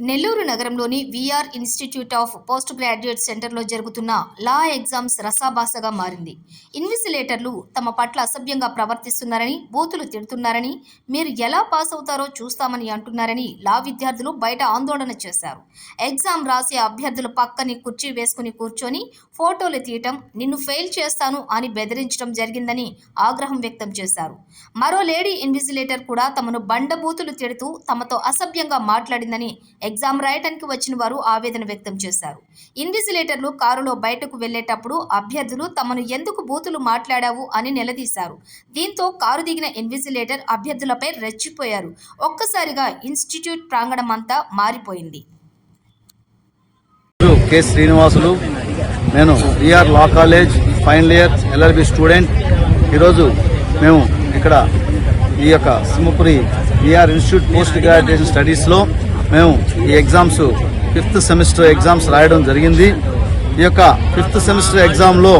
నెల్లూరు నగరంలోని V R institute of post graduate సెంటర్లో జరుగుతున్న లా ఎగ్జామ్స్ రసాభాసగా మారింది. ఇన్విజిలేటర్లు తమ పట్ల అసభ్యంగా ప్రవర్తిస్తున్నారని బూతులు తిడుతున్నారని మీరు ఎలా పాస్ అవుతారో చూస్తామని అంటున్నారని లా విద్యార్థులు బయట ఆందోళన చేశారు. ఎగ్జామ్ రాసే అభ్యర్థులు పక్కని కుర్చీ వేసుకుని కూర్చొని ఫోటోలు తీయటం నిన్ను ఫెయిల్ చేస్తాను అని బెదిరించడం జరిగిందని ఆగ్రహం వ్యక్తం చేశారు. మరో లేడీ ఇన్విజిలేటర్ కూడా తమను బండబూతులు తిడుతూ తమతో అసభ్యంగా మాట్లాడిందని ఎగ్జామ్ రాయటానికి వచ్చిన వారు ఆవేదన వ్యక్తం చేశారు. ఇన్విజిలేటర్లు కారులో బయటకు వెళ్ళేటప్పుడు అభ్యర్థులు తమను ఎందుకు బూతులు మాట్లాడావు అని నిలదీశారు. దీంతో కారు దిగిన ఇన్విజిలేటర్ అభ్యర్థులపై రెచ్చిపోయారు. ఒక్కసారిగా ఇన్స్టిట్యూట్ ప్రాంగణం అంతా మారిపోయింది. కె. శ్రీనివాసులు నేను B R law college final year L R B student. ఈరోజు మేము ఇక్కడ ఈ యొక్క Simhapuri V R institute post graduation స్టడీస్లో మేము ఈ ఎగ్జామ్స్ ఫిఫ్త్ సెమిస్టర్ ఎగ్జామ్స్ రాయడం జరిగింది. ఈ యొక్క ఫిఫ్త్ సెమిస్టర్ ఎగ్జామ్లో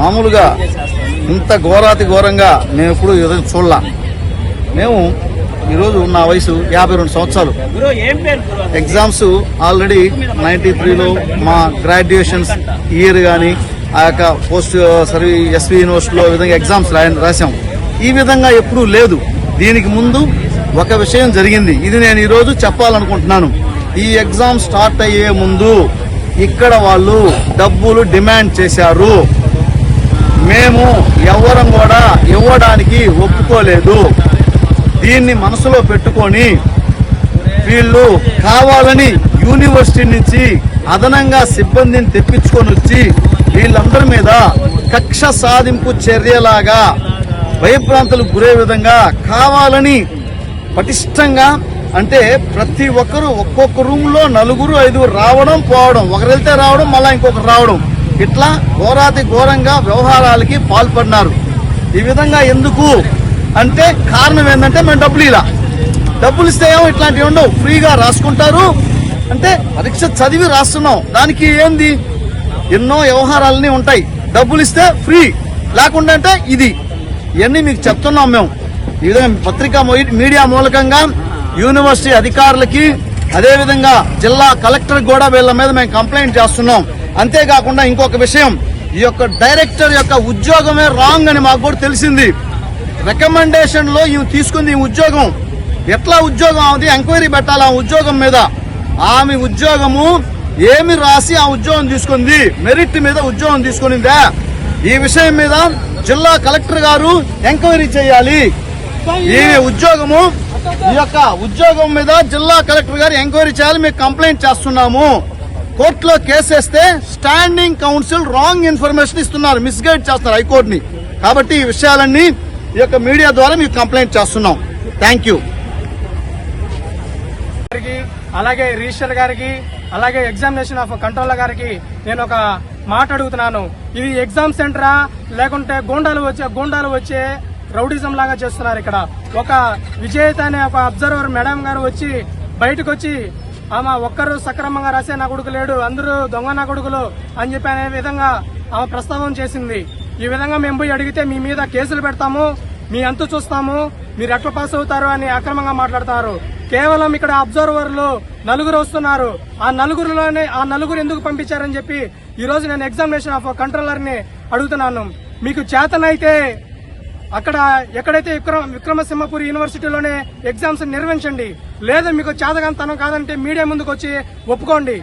మామూలుగా ఇంత ఘోరాతి ఘోరంగా మేము ఎప్పుడు ఈరోజు చూడలా. మేము ఈరోజు నా వయసు యాభై రెండు సంవత్సరాలు. ఎగ్జామ్స్ ఆల్రెడీ నైంటీ త్రీలో మా గ్రాడ్యుయేషన్స్ ఇయర్ కానీ ఆ యొక్క పోస్ట్ సర్వీ ఎస్వి యూనివర్సిటీలో విధంగా ఎగ్జామ్స్ రాయ రాశాం. ఈ విధంగా ఎప్పుడూ లేదు. దీనికి ముందు ఒక విషయం జరిగింది. ఇది నేను ఈరోజు చెప్పాలనుకుంటున్నాను. ఈ ఎగ్జామ్ స్టార్ట్ అయ్యే ముందు ఇక్కడ వాళ్ళు డబ్బులు డిమాండ్ చేశారు. మేము ఎవరం కూడా ఇవ్వడానికి ఒప్పుకోలేదు. దీన్ని మనసులో పెట్టుకొని వీళ్ళు కావాలని యూనివర్సిటీ నుంచి అదనంగా సిబ్బందిని తెప్పించుకొని వచ్చి వీళ్ళందరి మీద కక్ష సాధింపు చర్యలాగా భయభ్రాంతులకు గురే విధంగా కావాలని పటిష్టంగా అంటే ప్రతి ఒక్కరు ఒక్కొక్క రూమ్లో నలుగురు ఐదుగురు రావడం పోవడం. ఒకరు వెళ్తే రావడం మళ్ళా ఇంకొకరు రావడం. ఇట్లా ఘోరాతి ఘోరంగా వ్యవహారాలకి పాల్పడినారు. ఈ విధంగా ఎందుకు? అంటే కారణం ఏంటంటే మేము డబ్బులు ఇలా. డబ్బులు ఇస్తే ఏమో ఇట్లాంటివి ఉండవు. ఫ్రీగా రాసుకుంటారు. అంటే పరీక్ష చదివి రాస్తున్నాం. దానికి ఏంది? ఎన్నో వ్యవహారాలన్నీ ఉంటాయి. డబ్బులు ఇస్తే ఫ్రీ. లేకుండా అంటే ఇది. ఇవన్నీ మీకు చెప్తున్నాం మేము. ఈ విధంగా పత్రికా మీడియా మూలకంగా యూనివర్సిటీ అధికారులకి అదేవిధంగా జిల్లా కలెక్టర్ కూడా వీళ్ళ మీద మేము కంప్లైంట్ చేస్తున్నాం. అంతేకాకుండా ఇంకొక విషయం ఈ యొక్క డైరెక్టర్ యొక్క ఉద్యోగమే రాంగ్ అని మాకు కూడా తెలిసింది. రికమెండేషన్లో ఈమె తీసుకుంది ఈ ఉద్యోగం. ఎట్లా ఉద్యోగం? అది ఎంక్వైరీ పెట్టాలి ఆ ఉద్యోగం మీద. ఆమె ఉద్యోగము ఏమి రాసి ఆ ఉద్యోగం తీసుకుంది? మెరిట్ మీద ఉద్యోగం తీసుకునిందా? ఈ విషయం మీద జిల్లా కలెక్టర్ గారు ఎంక్వైరీ చేయాలి. ఈ ఉద్యోగము ఈ యొక్క ఉద్యోగం మీద జిల్లా కలెక్టర్ గారు ఎంక్వైరీ చేయాలి మేము కంప్లైంట్ చేస్తున్నాము. కోర్టులో కేసేస్తే స్టాండింగ్ కౌన్సిల్ రాంగ్ ఇన్ఫర్మేషన్ ఇస్తున్నారు మిస్గైడ్ చేస్తున్నారు హైకోర్టుని. కాబట్టి ఈ విషయాలన్నీ ఈ యొక్క మీడియా ద్వారా మీకు కంప్లైంట్ చేస్తున్నాం. Thank you. అలాగే రిజిస్టర్ గారికి అలాగే ఎగ్జామినేషన్ ఆఫ్ కంట్రోలర్ గారికి నేను ఒక మాట అడుగుతున్నాను. ఇది ఎగ్జామ్ సెంటరా? లేకుంటే గోండాలు వచ్చే గోండాలు వచ్చే రౌడిజం లాగా చేస్తున్నారు ఇక్కడ. ఒక విజేత అనే ఒక అబ్జర్వర్ మేడం గారు వచ్చి బయటకు వచ్చి ఆమె ఒక్కరు సక్రమంగా రాసే నా కొడుకు లేడు అందరూ దొంగ నా కొడుకులు అని చెప్పి అనే విధంగా ఆమె ప్రస్తావన చేసింది. ఈ విధంగా మేము పోయి అడిగితే మీ మీద కేసులు పెడతాము మీ అంతు చూస్తాము మీరు ఎట్లా పాస్ అవుతారు అని అక్రమంగా మాట్లాడతారు. కేవలం ఇక్కడ అబ్జర్వర్లు నలుగురు వస్తున్నారు. ఆ నలుగురులోనే ఆ నలుగురు ఎందుకు పంపించారని చెప్పి ఈరోజు నేను ఎగ్జామినేషన్ ఆఫ్ కంట్రోలర్ని అడుగుతున్నాను. మీకు చేతనైతే అక్కడ ఎక్కడైతే విక్రమ విక్రమసింహపురి యూనివర్సిటీలోనే ఎగ్జామ్స్ నిర్వహించండి. లేదా మీకు చేతగాంతనం కాదంటే మీడియా ముందుకు వచ్చి ఒప్పుకోండి.